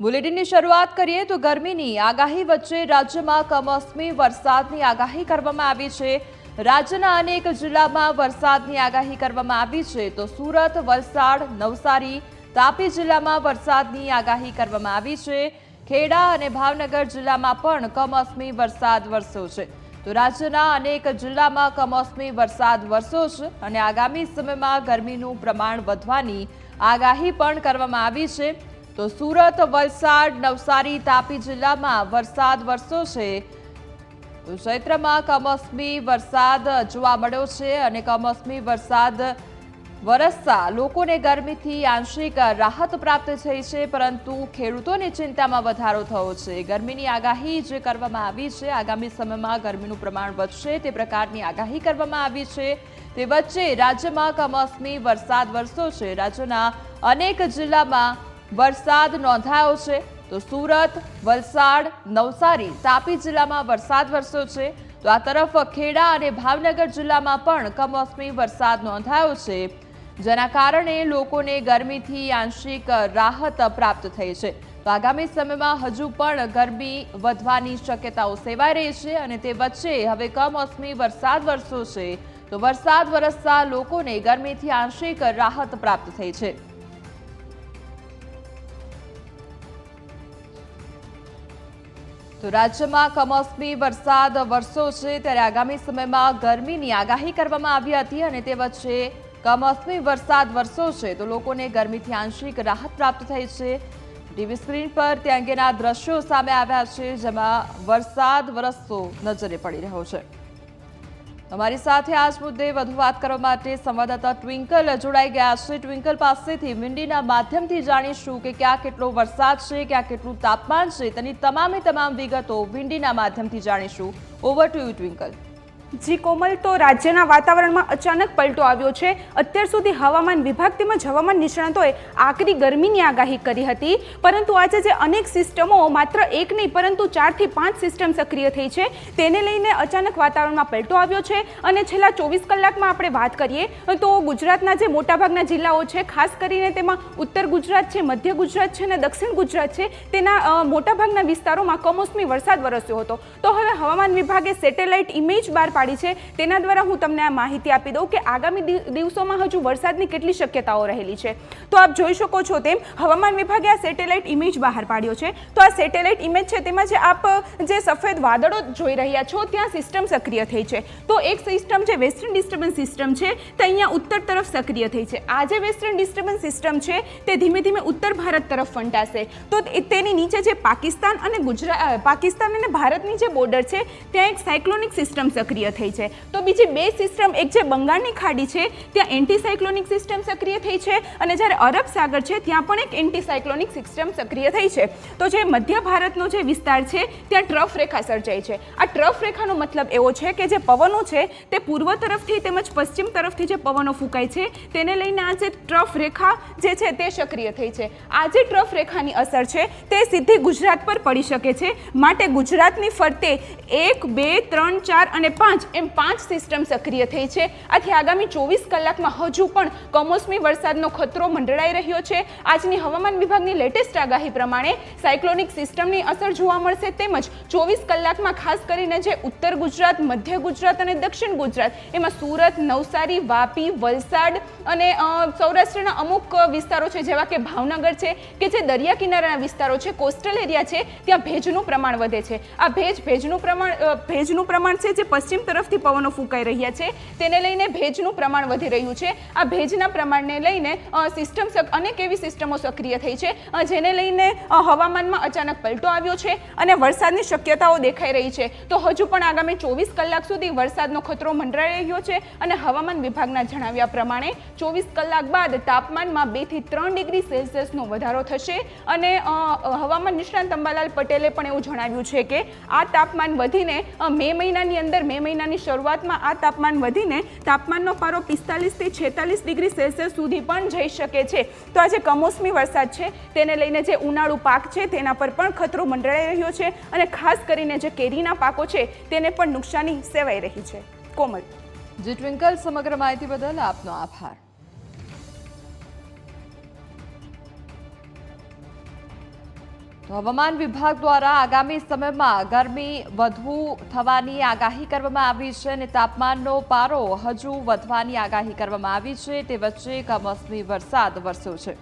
બુલેટિનની શરૂઆત કરીએ તો ગરમીની આગાહી વચ્ચે રાજ્યમાં કમોસમી વરસાદની આગાહી કરવામાં આવી છે. રાજ્યના અનેક જિલ્લામાં વરસાદની આગાહી કરવામાં આવી છે. તો સુરત, વલસાડ, નવસારી, તાપી જિલ્લામાં વરસાદની આગાહી કરવામાં આવી છે. ખેડા અને ભાવનગર જિલ્લામાં પણ કમોસમી વરસાદ વરસ્યો છે. તો રાજ્યના અનેક જિલ્લામાં કમોસમી વરસાદ વરસ્યો છે અને આગામી સમયમાં ગરમીનું પ્રમાણ વધવાની આગાહી પણ કરવામાં આવી છે. તો સુરત, વલસાડ, નવસારી, તાપી જિલ્લામાં વરસાદ વરસ્યો છે. ચૈત્રમાં કમોસમી વરસાદ જોવા મળ્યો છે અને કમોસમી વરસાદ વરસતા લોકોને ગરમીથી આંશિક રાહત પ્રાપ્ત થઈ છે, પરંતુ ખેડૂતોની ચિંતામાં વધારો થયો છે. ગરમીની આગાહી જે કરવામાં આવી છે, આગામી સમયમાં ગરમીનું પ્રમાણ વધશે, તે પ્રકારની આગાહી કરવામાં આવી છે. તે વચ્ચે રાજ્યમાં કમોસમી વરસાદ વરસ્યો છે. રાજ્યના અનેક જિલ્લામાં વરસાદ નોંધાયો છે તો સુરત, વલસાડ, નવસારી, તાપી જિલ્લામાં વરસાદ વરસ્યો છે. તો આ તરફ ખેડા અને ભાવનગર જિલ્લામાં પણ કમોસમી વરસાદ નોંધાયો છે, જેના કારણે લોકોને ગરમીથી આંશિક રાહત પ્રાપ્ત થઈ છે. તો આગામી સમયમાં હજુ પણ ગરમી વધવાની શક્યતાઓ સેવાઈ રહી છે અને તે વચ્ચે હવે કમોસમી વરસાદ વરસ્યો છે. તો વરસાદ વરસતા લોકોને ગરમીથી આંશિક રાહત પ્રાપ્ત થઈ છે. તો રાજ્યમાં કમોસમી વરસાદ વરસ્યો છે, ત્યારે આગામી સમયમાં ગરમીની આગાહી કરવામાં આવી હતી અને તે વચ્ચે કમોસમી વરસાદ વરસ્યો છે, તો લોકોને ગરમીથી આંશિક રાહત પ્રાપ્ત થઈ છે. ટીવી સ્ક્રીન પર તે અંગેના દ્રશ્યો સામે આવ્યા છે, જેમાં વરસાદ વરસતો નજરે પડી રહ્યો છે. અમારી સાથે આ મુદ્દે વધુ વાત કરવા માટે સંવાદદાતા ટ્વિંકલ જોડાઈ ગયા છે. ટ્વિંકલ પાસેથી વિંડીના માધ્યમથી જાણીશું કે ક્યાં કેટલો વરસાદ છે, ક્યાં કેટલું તાપમાન છે. તેની તમામે તમામ વિગતો વિંડીના માધ્યમથી જાણીશું. Over to you Twinkle. Ji Komal, તો રાજ્યના વાતાવરણમાં અચાનક પલટો આવ્યો છે. અત્યાર સુધી હવામાન વિભાગ તેમજ હવામાન નિષ્ણાતોએ આકરી ગરમીની આગાહી કરી હતી. પરંતુ આજે જે અનેક સિસ્ટમો, માત્ર એક નહીં, પરંતુ ચારથી પાંચ સિસ્ટમ સક્રિય થઈ છે, તેને લઈને અચાનક વાતાવરણમાં પલટો આવ્યો છે. અને છેલ્લા ચોવીસ કલાકમાં આપણે વાત કરીએ, તો ગુજરાતના જે મોટાભાગના જિલ્લાઓ છે, ખાસ કરીને તેમાં ઉત્તર ગુજરાત છે, મધ્ય ગુજરાત છે અને દક્ષિણ ગુજરાત છે, તેના મોટાભાગના વિસ્તારોમાં કમોસમી વરસાદ વરસ્યો હતો. તો હવે હવામાન વિભાગે સેટેલાઇટ ઇમેજ બહાર પાડી છે. તેના દ્વારા હું તમને આ માહિતી આપી દઉં કે આગામી દિવસોમાં હજુ વરસાદની કેટલી શક્યતાઓ રહેલી છે. તો આપ જોઈ શકો છો તેમ, હવામાન વિભાગે આ સેટેલાઇટ ઇમેજ બહાર પાડ્યો છે. તો આ સેટેલાઇટ ઇમેજ છે તેમાં જે આપ, જે સફેદ વાદળો જોઈ રહ્યા છો, ત્યાં સિસ્ટમ સક્રિય થઈ છે. તો એક સિસ્ટમ જે વેસ્ટર્ન ડિસ્ટર્બન્સ સિસ્ટમ છે, તે અહીંયા ઉત્તર તરફ સક્રિય થઈ છે. આ જે વેસ્ટર્ન ડિસ્ટર્બન્સ સિસ્ટમ છે, તે ધીમે ધીમે ઉત્તર ભારત તરફ ફંટાશે. તો તે- તેની નીચે જે પાકિસ્તાન અને ગુજરાત પાકિસ્તાન અને ભારતની જે બોર્ડર છે, ત્યાં એક સાયક્લોનિક સિસ્ટમ સક્રિય થઈ છે. તો બીજી બે સિસ્ટમ, એક જે બંગાળની ખાડી છે, ત્યાં એન્ટીસાયક્લોનિક સિસ્ટમ સક્રિય થઈ છે અને જ્યારે અરબ સાગર છે, ત્યાં પણ એક એન્ટીસાયક્લોનિક સિસ્ટમ સક્રિય થઈ છે. તો જે મધ્ય ભારતનો જે વિસ્તાર છે, ત્યાં ટ્રફ રેખા સર્જાઈ છે. આ ટ્રફ રેખાનો મતલબ એવો છે કે જે પવનો છે, તે પૂર્વ તરફથી તેમજ પશ્ચિમ તરફથી જે પવનો ફૂંકાય છે, તેને લઈને આ જે ટ્રફ રેખા જે છે, તે સક્રિય થઈ છે. આ જે ટ્રફ રેખાની અસર છે, તે સીધી ગુજરાત પર પડી શકે છે. માટે ગુજરાતની ફરતે એક, બે, ત્રણ, ચાર અને પાંચ એમ પાંચ સિસ્ટમ સક્રિય થઈ છે. આથી આગામી ચોવીસ કલાકમાં હજુ પણ કમોસમી વરસાદનો ખતરો મંડળાઈ રહ્યો છે. આજની હવામાન વિભાગની લેટેસ્ટ આગાહી પ્રમાણે સાયક્લોનિક સિસ્ટમની અસર જોવા મળશે તેમજ ચોવીસ કલાકમાં ખાસ કરીને જે ઉત્તર ગુજરાત, મધ્ય ગુજરાત અને દક્ષિણ ગુજરાત, એમાં સુરત, નવસારી, વાપી, વલસાડ અને સૌરાષ્ટ્રના અમુક વિસ્તારો છે જેવા કે ભાવનગર છે કે જે દરિયા કિનારાના વિસ્તારો છે, કોસ્ટલ એરિયા છે, ત્યાં ભેજનું પ્રમાણ વધે છે. આ ભેજ, ભેજનું પ્રમાણ ભેજનું પ્રમાણ છે જે પશ્ચિમ તરફથી પવનો ફૂંકાઈ રહ્યા છે. તેને લઈને ભેજનું પ્રમાણ વધી રહ્યું છે. આ ભેજના પ્રમાણને લઈને સિસ્ટમ અનેક એવી સિસ્ટમો સક્રિય થઈ છે. જેને લઈને હવામાનમાં અચાનક પલટો આવ્યો છે અને વરસાદની શક્યતાઓ દેખાઈ રહી છે. તો હજુ પણ આગામી ચોવીસ કલાક સુધી વરસાદનો ખતરો મંડરાઈ રહ્યો છે અને હવામાન વિભાગના જણાવ્યા પ્રમાણે, ચોવીસ કલાક બાદ તાપમાનમાં બેથી ત્રણ ડિગ્રી સેલ્સિયસનો વધારો થશે અને હવામાન નિષ્ણાંત અંબાલાલ પટેલે પણ એવું જણાવ્યું છે કે, આ તાપમાન વધીને મે મહિનાની અંદર, મે મહિનાની શરૂઆતમાં આ તાપમાન વધીને તાપમાનનો પારો પિસ્તાલીસથી છેતાલીસ ડિગ્રી સેલ્સિયસ સુધી પણ જઈ શકે છે. તો આજે કમોસમી વરસાદ છે, તેને લઈને જે ઉનાળુ પાક છે, તેના પર પણ ખતરો મંડળાઈ રહ્યો છે અને ખાસ કરીને જે કેરીના પાકો છે, તેને પણ નુકસાની સેવાઈ રહી છે. કોમલ. જી ટ્વિંકલ, સમગ્ર માહિતી બદલ આપનો આભાર. હવામાન વિભાગ દ્વારા આગામી સમયમાં ગરમી વધુ થવાની આગાહી કરવામાં આવી છે અને તાપમાનનો પારો હજુ વધવાની આગાહી કરવામાં આવી છે. તે વચ્ચે કમોસમી વરસાદ વરસ્યો છે.